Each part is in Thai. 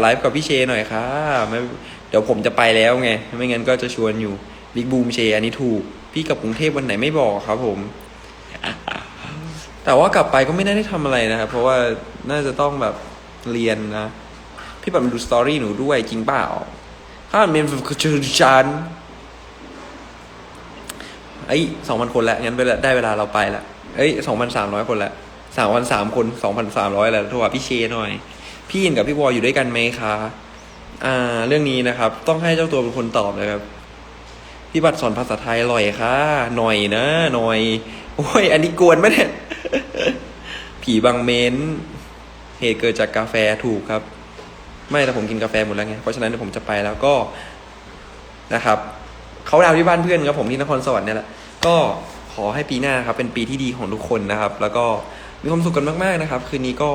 ไลฟ์กับพี่เชหน่อยค่ะไม่เดี๋ยวผมจะไปแล้วไง ไม่งั้นก็จะชวนอยู่บิ๊กบูมเชอันนี้ถูก พี่กับกรุงเทพวันไหนไม่บอกครับผม แต่ว่ากลับไปก็ไม่ได้ทำอะไรนะครับ เพราะว่าน่าจะต้องแบบเรียนนะ พี่ปัดมาดูสตอรี่หนูด้วยจริงเปล่าถ้ามเมนฟิชชันไอ้สองพันคนแล้วงั้นเวลาได้เวลาเราไปละเอ้ยสองพันสามร้อยคนละสามวันสามคนสองพันสามร้อยแล้วโทรหาพี่เชหน่อย พี่อินกับพี่วออยู่ด้วยกันไหมคะอ่า เรื่องนี้นะครับ ต้องให้เจ้าตัวเป็นคนตอบนะครับ พี่บัตรสอนภาษาไทยอร่อยค่ะหน่อยนะหน่อย โอ้ย อันนี้กวนไหมเนี่ย ผีบางเมนเหตุเกิดจากกาแฟถูกครับ ไม่แต่ผมกินกาแฟหมดแล้วไง เพราะฉะนั้นเดี๋ยวผมจะไปแล้วก็นะครับเขาดาวที่บ้านเพื่อนครับผมที่นครสวรรค์เนี่ยแหละก็ขอให้ปีหน้าครับ เป็นปีที่ดีของทุกคนนะครับ แล้วก็ มีความสุขกันมากๆนะครับ คืนนี้ก็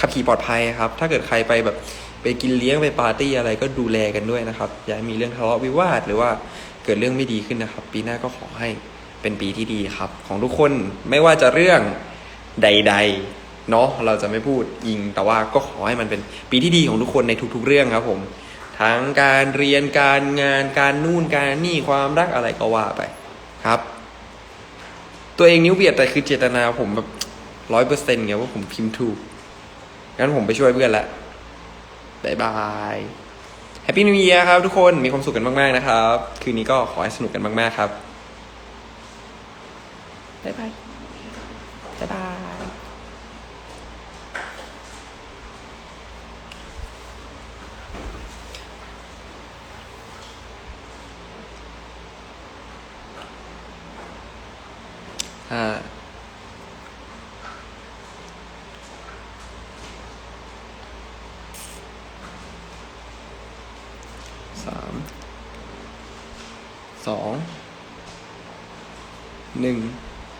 ขับขี่ปลอดภัยครับ ถ้าเกิดใครไปแบบไปกินเลี้ยงไปปาร์ตี้อะไรก็ดูแลกันด้วยนะครับ อย่าให้มีเรื่องทะเลาะวิวาทหรือว่าเกิดเรื่องไม่ดีขึ้นนะครับ ปีหน้าก็ขอให้เป็นปีที่ดีครับ ของทุกคนไม่ว่าจะเรื่องใด ๆ เนาะเราจะไม่พูดยิง แต่ว่าก็ขอให้มันเป็นปีที่ดีของทุกคนในทุก ๆ เรื่องครับผม ทั้งการเรียนการงานการนู่นการนี่ความรักอะไรก็ว่าไปครับ ตัวเองนิ้วเบียดแต่คือเจตนาผมแบบ ร้อยเปอร์เซ็นต์ไงว่าผมพิมพ์ถูก งั้นผมไปช่วยเพื่อนละบายบายแฮปปี้นิว e ย r ครับทุกคนมีความสุขกันมาก ๆ นะครับ คืนนี้ก็ขอให้สนุกกันมาก ๆ ครับบายบายบายบายห้า สามสองหนึ่ง